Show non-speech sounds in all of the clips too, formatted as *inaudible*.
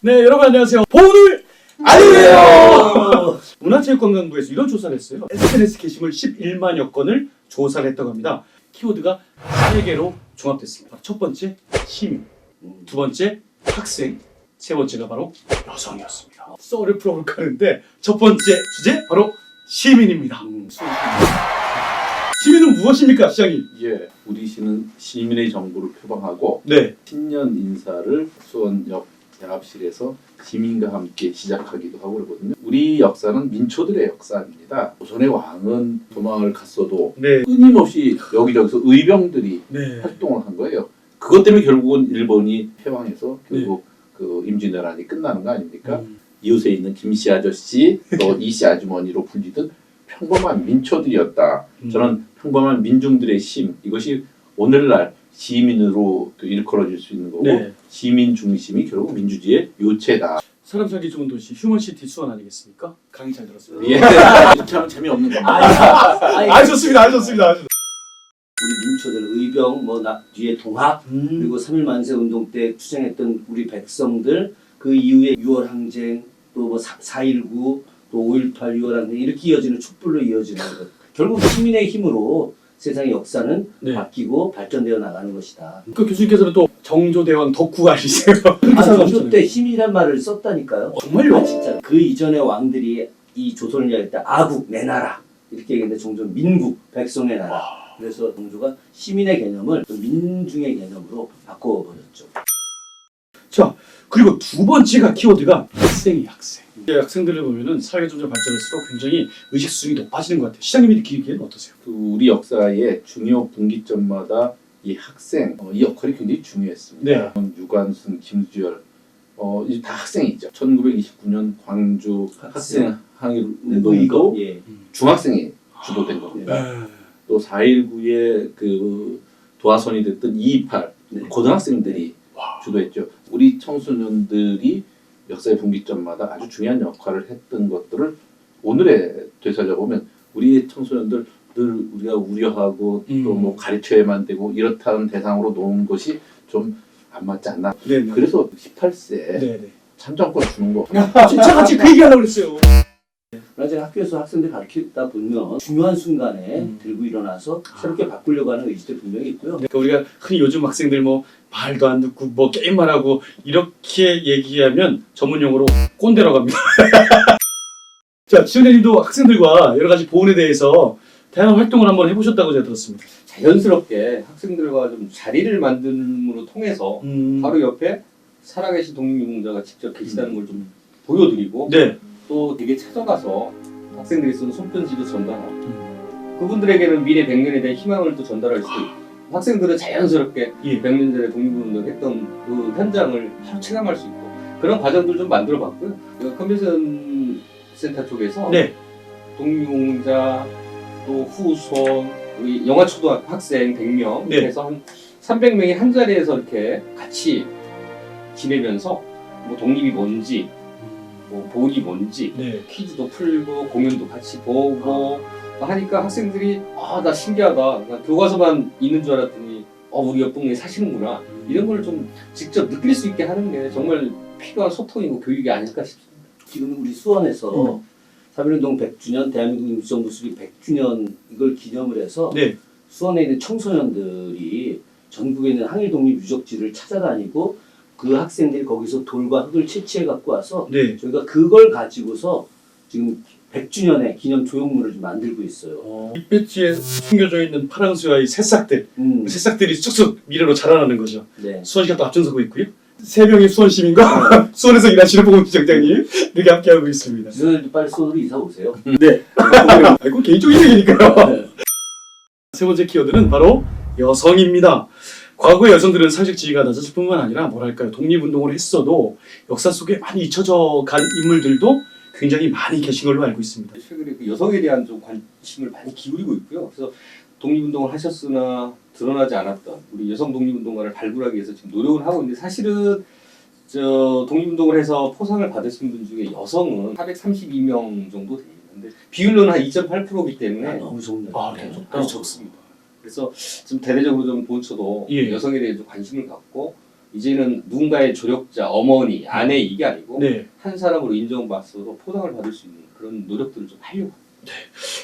네, 여러분 안녕하세요. 보물 아니에요. 문화체육관광부에서 이런 조사를 했어요. SNS 게시물 11만여 건을 조사를 했다고 합니다. 키워드가 세 개로 종합됐습니다. 첫 번째 시민, 두 번째 학생, 세 번째가 바로 여성이었습니다. 썰을 풀어볼까 하는데 첫 번째 주제 바로 시민입니다. 시민은 무엇입니까, 시장님? 예, 우리 시는 시민의 정부를 표방하고 네, 신년 인사를 수원역 대합실에서 시민과 함께 시작하기도 하고 그러거든요. 우리 역사는 민초들의 역사입니다. 조선의 왕은 도망을 갔어도 네, 끊임없이 여기저기서 의병들이 네. 활동을 한 거예요. 그것 때문에 결국은 일본이 패망해서 결국 그 임진왜란이 끝나는 거 아닙니까? 음. 이웃에 있는 김씨 아저씨 또 이씨 아주머니로 불리던 평범한 민초들이었다. 음. 저는 평범한 민중들의 심 이것이 오늘날 시민으로 또 일컬어질 수 있는 거고 네. 시민 중심이 결국 민주주의의 요체다. 사람 살기 좋은 도시 휴먼시티 수원 아니겠습니까? 강의 잘 들었습니다. 예. *laughs* 이렇게 하면 재미없는 겁니다. 아니, 아 좋습니다, 아 좋습니다. 아 좋습니다. 우리 민초들 의병 뭐 나, 뒤에 동학 음. 그리고 3일 만세 운동 때 투쟁했던 우리 백성들 그 이후에 6월 항쟁 또 뭐 4.19 또 5.18 6월 항쟁 이렇게 이어지는 촛불로 이어지는 것 결국 시민의 힘으로 세상의 역사는 네. 바뀌고 발전되어 나가는 것이다. 그 교수님께서는 또 정조대왕 덕후 아니세요? 아. *laughs* 정조 때 힘이란 말을 썼다니까요. 정말요? 아, 진짜 그 이전의 왕들이 이 조선을 이야기할 때 아국 내 나라 이렇게 얘기했는데 종조는 민국 백성의 나라. 그래서 종조가 시민의 개념을 좀 민중의 개념으로 바꿔버렸죠. 자 그리고 두 번째가 키워드가 학생이 학생. 학생들을 보면은 사회 점점 발전할수록 굉장히 의식 수준이 높아지는 것 같아요. 시장님이 느끼기에는 어떠세요? 그 우리 역사의 중요 분기점마다 이 학생 어, 이 역할이 굉장히 중요했습니다. 유관순, 김주열 어, 이제 다 학생이죠. 1929년 광주 학생. 학생 항일 운동도 예. 중학생이 주도된 겁니다. 네. 또 4.19의 그 도화선이 됐던 228 네. 고등학생들이 와. 주도했죠. 우리 청소년들이 역사의 분기점마다 아주 중요한 역할을 했던 것들을 오늘에 되살려 보면 우리 청소년들 늘 우리가 우려하고 음. 또뭐 가르쳐야만 되고 이렇다는 대상으로 놓은 것이 좀 안 맞지 않나. 네네. 그래서 18세 네네. 참정권 주는 거 아, 진짜 같이 그 얘기하려고 그랬어요. 그러나 제가 학교에서 학생들 가르치다 보면 중요한 순간에 음. 들고 일어나서 새롭게 바꾸려고 하는 의지들 분명히 있고요. 그러니까 우리가 흔히 요즘 학생들 뭐 말도 안 듣고 뭐 게임만 하고 이렇게 얘기하면 전문 용어로 꼰대라고 합니다. *laughs* 자, 지원님도 학생들과 여러 가지 보훈에 대해서 다양한 활동을 한번 해보셨다고 제가 들었습니다. 자연스럽게 학생들과 좀 자리를 만듦으로 통해서 음. 바로 옆에 살아계신 독립유공자가 직접 계시다는 걸 좀 보여드리고 네. 또 되게 찾아가서 학생들이 쓴 손편지도 전달하고 그분들에게는 미래 100년에 대한 희망을 또 전달할 수도 있고 학생들은 자연스럽게 예. 100년 전에 독립운동 했던 그 현장을 바로 체감할 수 있고 그런 과정들 좀 만들어 봤고요. 그 컨벤션 센터 쪽에서 네. 독립운동자 또 후손 우리 영화 초등학교 학생 100명 네. 해서 한 300명이 한 자리에서 이렇게 같이 지내면서 뭐 독립이 뭔지 뭐 보훈이 뭔지 네. 퀴즈도 풀고 공연도 같이 보고 하니까 학생들이 아 나 신기하다 나 교과서만 있는 줄 알았더니 어 우리 옆 동네에 사시는구나 이런 걸 좀 직접 느낄 수 있게 하는 게 정말 필요한 소통이고 교육이 아닐까 싶습니다. 지금 우리 수원에서 음. 3.1운동 100주년, 대한민국 임시정부 수립 100주년 이걸 기념을 해서 네. 수원에 있는 청소년들이 전국에 있는 항일 독립 유적지를 찾아다니고 그 학생들이 거기서 돌과 흙을 채취해 갖고 와서 네. 저희가 그걸 가지고서 지금 100주년의 기념 조형물을 좀 만들고 있어요. 어, 잎배지에 숨겨져 있는 파랑수와의 새싹들. 음, 그 새싹들이 쑥쑥 미래로 자라나는 거죠. 네. 수원시가 또 앞장서고 있고요. 세 명의 수원 시민과 *laughs* 수원에서 일하시는 보건지장장님 이렇게 함께하고 있습니다. 주선생님도 빨리 수원으로 이사 오세요. 네. 아이고 개인적인 얘기니까요. 네. 세 번째 키워드는 바로 여성입니다. 과거의 여성들은 사회적 지위가 낮았을 뿐만 아니라 뭐랄까요 독립운동을 했어도 역사 속에 많이 잊혀져 간 인물들도 굉장히 많이 계신 걸로 알고 있습니다. 최근에 그 여성에 대한 좀 관심을 많이 기울이고 있고요. 그래서 독립운동을 하셨으나 드러나지 않았던 우리 여성 독립운동가를 발굴하기 위해서 지금 노력을 하고 있는데 사실은 저 독립운동을 해서 포상을 받으신 분 중에 여성은 432명 정도 되어 있는데 비율로는 한 2.8%이기 아, 때문에 너무 좋네요. 아, 네. 아주 적습니다. 그래서 좀 대대적으로 좀 본처도 예. 여성에 대해 좀 관심을 갖고 이제는 누군가의 조력자, 어머니, 아내 이게 아니고 네. 한 사람으로 인정받아도 포상을 받을 수 있는 그런 노력들을 좀 하려고.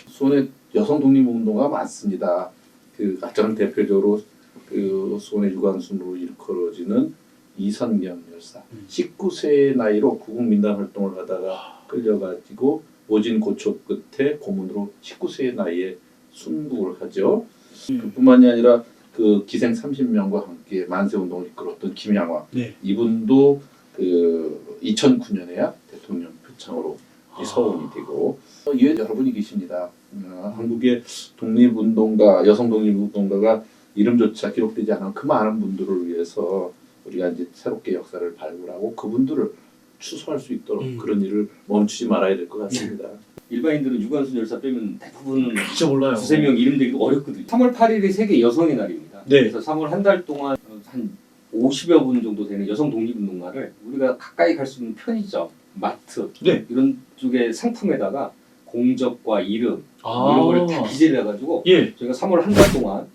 수원에 여성 독립운동가 많습니다. 그 가장 대표적으로 그 수원의 유관순으로 일컬어지는 이선경 열사. 음. 19세의 나이로 구국민단 활동을 하다가 끌려가지고 모진 고초 끝에 고문으로 19세의 나이에 순국을 하죠. 음. 그뿐만이 아니라 그 기생 30명과 함께 만세 운동을 이끌었던 김양화 네. 이분도 그 2009년에야 대통령 표창으로 이 아. 서원이 되고 어, 이외에 여러분이 계십니다. 어, 한국의 독립운동가 여성 독립운동가가 이름조차 기록되지 않은 그 많은 분들을 위해서 우리가 이제 새롭게 역사를 발굴하고 그분들을 추수할 수 있도록 음. 그런 일을 멈추지 말아야 될 것 같습니다. 일반인들은 유관순 열사 빼면 대부분 진짜 몰라요. 두세 명 이름 되기도 어렵거든요. 3월 8일이 세계 여성의 날입니다. 네. 그래서 3월 한 달 동안 한 50여 분 정도 되는 여성 독립운동가를 우리가 가까이 갈 수 있는 편의점, 마트 네. 이런 쪽의 상품에다가 공적과 이름 아. 이런 걸 다 기재를 해가지고 예. 저희가 3월 한 달 동안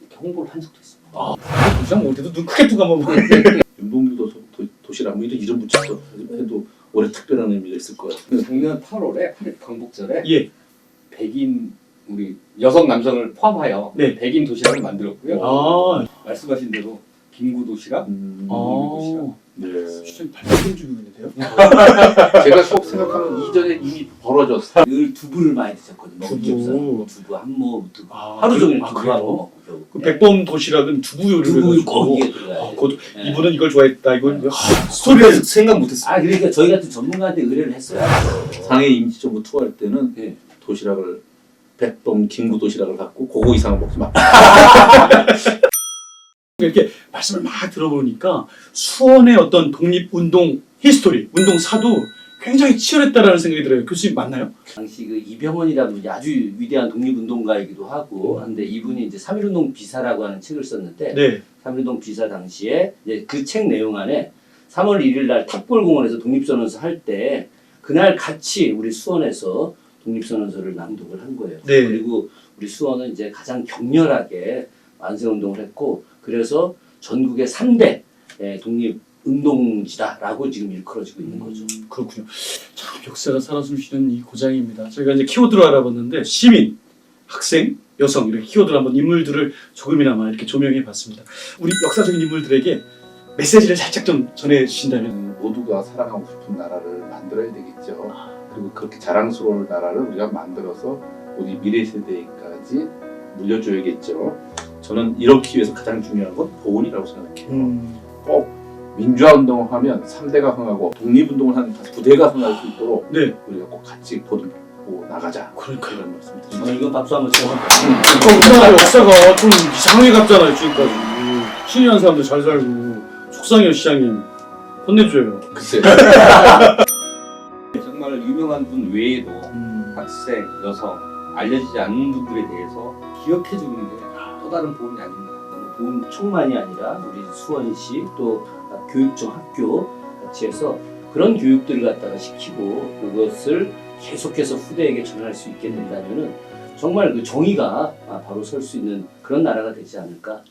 이렇게 홍보를 한 적도 있습니다. 아, 부상 못해도 눈 크게 뜨고 한번 봐. 윤봉규 도, 도, 도시락 뭐 이런 이름 붙여서 해도 올해 특별한 의미가 있을 것 같아요. 작년 8월에 광복절에 예. 백인 우리 여성 남성을 포함하여 네. 백인 도시락을 만들었고요. 아. 말씀하신 대로 김구 도시락, 음, 아. 네. 시장님 발전 중이는데요? 제가 꼭 생각하면 이전에 이미 벌어졌어요. 늘 두부를 많이 드셨거든요. 먹을 게 두부. 없어요. 두부 한모 두부. 아, 하루 종일 아, 두부 그래요? 하고 먹고 겨우. 그 백범 도시락은 두부 요리를 두부 해가지고 꼭 이게 들어가요. 아, 그 네. 이분은 이걸 좋아했다. 이걸 네. 하, 스토리를 생각 못했어요. 아 그러니까 저희 같은 전문가한테 의뢰를 했어요. 상해 임시정부 투어할 때는 네. 도시락을 백범 김구 도시락을 갖고 그거 이상은 먹지 마. *laughs* 이렇게 말씀을 막 들어보니까 수원의 어떤 독립운동 히스토리, 운동 사도 굉장히 치열했다라는 생각이 들어요. 교수님 맞나요? 당시 그 이병헌이라는 아주 위대한 독립운동가이기도 하고 한데 이분이 이제 3.1운동 비사라고 하는 책을 썼는데 네. 3.1운동 비사 당시에 이제 그 책 내용 안에 3월 1일 날 탑골공원에서 독립선언서 할 때 그날 같이 우리 수원에서 독립선언서를 낭독을 한 거예요. 네. 그리고 우리 수원은 이제 가장 격렬하게 만세운동을 했고 그래서 전국의 3대 예, 독립 운동지다라고 지금 일컬어지고 있는 거죠. 음, 그렇군요. 참 역사가 살아 숨쉬는 이 고장입니다. 저희가 이제 키워드로 알아봤는데 시민, 학생, 여성 이렇게 키워드로 한번 인물들을 조금이나마 이렇게 조명해 봤습니다. 우리 역사적인 인물들에게 메시지를 살짝 좀 전해 주신다면 모두가 사랑하고 싶은 나라를 만들어야 되겠죠. 그리고 그렇게 자랑스러운 나라를 우리가 만들어서 우리 미래 세대까지 물려줘야겠죠. 저는 이렇기 위해서 가장 중요한 건 보훈이라고 생각해요. 음, 민주화 운동을 하면 3대가 흥하고 독립운동을 하는 9대가 흥할 수 있도록 네, 우리가 꼭 같이 보듬고 나가자. 그러니까요. 이런 말씀 어, 드립니다. 이거 박수 한번 쳐요. 어, 우리나라 역사가 좀 이상하게 갔잖아요 지금까지. 신이한 사람들 잘 살고 속상해요 시장님. 혼내줘요. 글쎄 *laughs* 정말 유명한 분 외에도 음, 학생, 여성, 알려지지 않는 분들에 대해서 기억해 주는 게 또 다른 보험이 아닌가. 본 총만이 아니라 우리 수원시 또 교육청 학교 같이 해서 그런 교육들을 갖다가 시키고 그것을 계속해서 후대에게 전할 수 있게 된다면은 정말 그 정의가 아, 바로 설 수 있는 그런 나라가 되지 않을까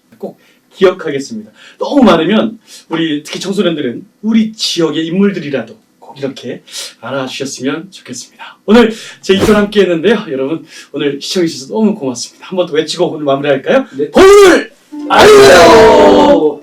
기억하겠습니다. 너무 많으면 우리 특히 청소년들은 우리 지역의 인물들이라도 꼭 이렇게 알아주셨으면 좋겠습니다. 오늘 제 이편 함께 했는데요. 여러분 오늘 시청해주셔서 너무 고맙습니다. 한 번 더 외치고 오늘 마무리할까요? 네. 오늘 아유